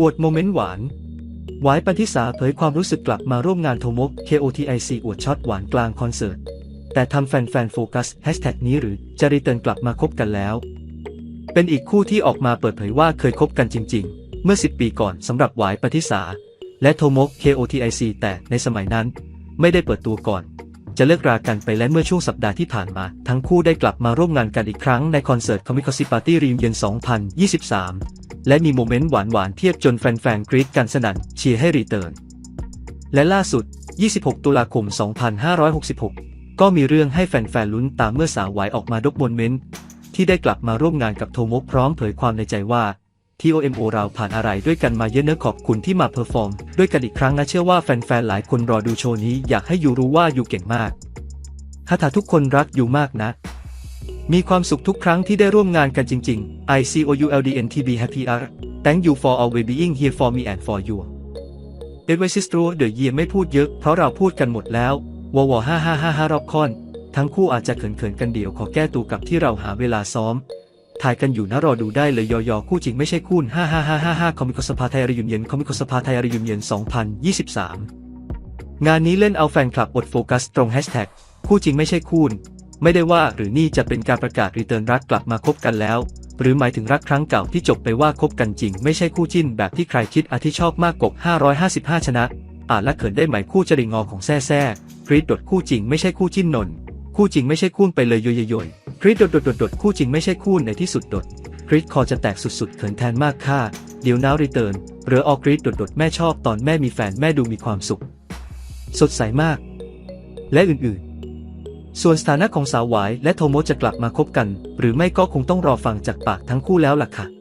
อวดโมเมนต์หวาน หวายปันทิสาเผยความรู้สึกกลับมาร่วมงานโทมก KOTIC อวดช็อตหวานกลางคอนเสิร์ต แต่ทำแฟนๆโฟกัสแฮชแท็กนี้หรือจะรีเทิร์นกลับมาคบกันแล้ว เป็นอีกคู่ที่ออกมาเปิดเผยว่าเคยคบกันจริง ๆ เมื่อ 10 ปีก่อนสำหรับหวายปฏิสา และโทมก KOTIC แต่ในสมัยนั้น ไม่ได้เปิดตัวก่อน จะเลิกรากันไปและเมื่อช่วงสัปดาห์ที่ผ่านมา ทั้งคู่ได้กลับมาร่วมงานกันอีกครั้งในคอนเสิร์ต Comic Cosy Party r e u n i o n 2023 และมีโมเมนต์หวานๆเทียบจนแฟนๆกรี๊ดกันสนั่นเชียร์ให้รีเทิร์น และล่าสุด 26 ตุลาคม 2566 ก็มีเรื่องให้แฟนๆลุ้นตามเมื่อสาวหวายออกมาดกบนเมนต์ที่ได้กลับมาร่วมงานกับโทมกพร้อมเผยความในใจว่า TOMO เราผ่านอะไรด้วยกันมาเยอะเนอะขอบคุณที่มาเพอร์ฟอร์มด้วยกันอีกครั้งนะเชื่อว่าแฟนๆหลายคนรอดูโชว์นี้อยากให้ยูรู้ว่ายูเก่งมากถ้าถาทุกคนรักยูมากนะ มีความสุขทุกครั้งที่ได้ร่วมงานกันจริงๆ I C O U L D N T B Happy R Thank you for always being here for me and for you Advice t r u e the year ไม่พูดเยอะ เพราะเราพูดกันหมดแล้ววอวห้าห้าห้าห้ารอบคอน ทั้งคู่อาจจะเขินๆกันเดี๋ยวขอแก้ตัวกับที่เราหาเวลาซ้อม ถ่ายกันอยู่นะรอดูได้เลยยอยอคู่จริงไม่ใช่คู่ห้าห้าห้าห้าห้าคอมิคสภาไทยรียุนเย็นคอมิคสภาไทยรียุนเย็น2023 งานนี้เล่นเอาแฟนคลับอดโฟกัสตรงแฮชแท็กคู่จริงไม่ใช่คู่ ไม่ได้ว่าหรือนี่จะเป็นการประกาศรีเทิร์นรักกลับมาคบกันแล้ว หรือหมายถึงรักครั้งเก่าที่จบไปว่าคบกันจริง ไม่ใช่คู่จิ้นแบบที่ใครคิดอาที่ชอบมากกบ 555 ชนะอานและเขินได้ไหมคู่จริงงอของแซ่แซ่กรีดดดคู่จริงไม่ใช่คู่จิ้นนนคู่จริงไม่ใช่คู่ไปเลยโยยโยยกรีดดดดดดดคู่จริงไม่ใช่คู่ในที่สุดดดกรีดคอจะแตกสุดๆเขินแทนมากค่าเดี๋ยวน้าวรีเทิร์นหรือออกกรีดดดดแม่ชอบตอนแม่มีแฟนแม่ดูมีความสุข สดใสมาก และอื่นๆ ส่วนสถานะของสาวหวายและโทโมจะกลับมาคบกัน หรือไม่ก็คงต้องรอฟังจากปากทั้งคู่แล้วล่ะค่ะ